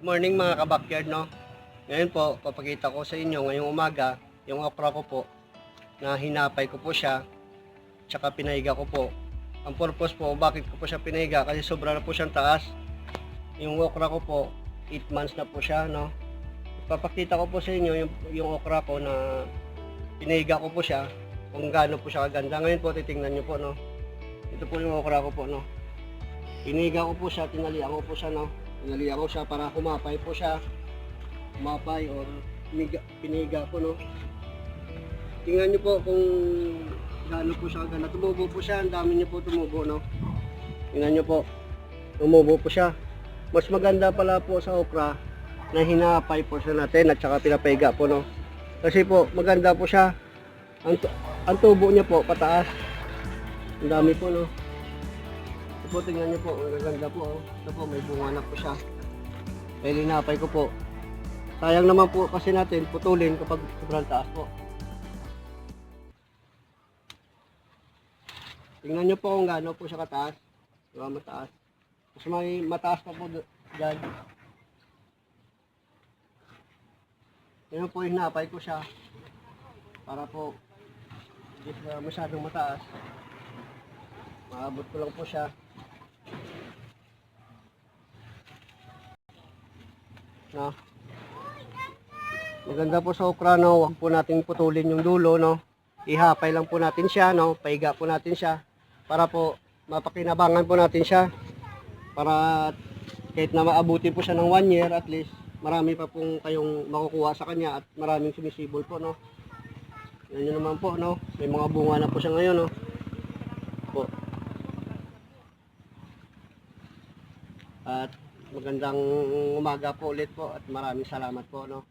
morning mga kabakyard, no? Ngayon po, papakita ko sa inyo ngayong umaga, yung okra ko po, na hinapay ko po siya, tsaka pinahiga ko po. Ang purpose po, bakit ko po siya pinahiga? Kasi sobra na po siyang taas. Yung okra ko po, 8 months na po siya, no? Papakita ko po sa inyo yung, yung okra ko na pinahiga ko po siya, kung gaano po siya kaganda. Ngayon po, titingnan nyo po, no? Ito po yung okra ko po, no? Piniga ko po siya, tinalian ko po siya, no? Ko siya para humapay po siya. Humapay or piniga, piniga ko, no? Tingnan niyo po kung gaano po siya ganda. Tumubo po siya, ang dami niyo po tumubo, no? Tingnan niyo po, tumubo po siya. Mas maganda pala po sa okra na hinapay po siya natin at saka pinapaiga po, no? Kasi po, maganda po siya. Ang, ang tubo niya po, pataas. Ang dami po, no? Po, tingnan niyo po, ang gaganda po. Oh. Ito po, may bunga na po siya. Kaya linapay ko po. Sayang naman po kasi natin putulin kapag sobrang taas po. Tingnan niyo po kung gaano po siya kataas. Diba, mataas. Mas may mataas pa po dyan. Yan po, hinapay ko siya. Para po, hindi masyadong mataas. Maabot ko lang po siya. No. Maganda po sa okra, no. Huwag po nating putulin yung dulo, no. Ihapay lang po natin siya, no. Paiga po natin siya. Para po mapakinabangan po natin siya. Para kahit na maabuti po siya ng one year at least, marami pa pong kayong makukuha sa kanya at maraming sumisibol po, no. Yan yun naman po, no. May mga bunga na po siya ngayon, no. At magandang umaga po ulit po at maraming salamat po, no.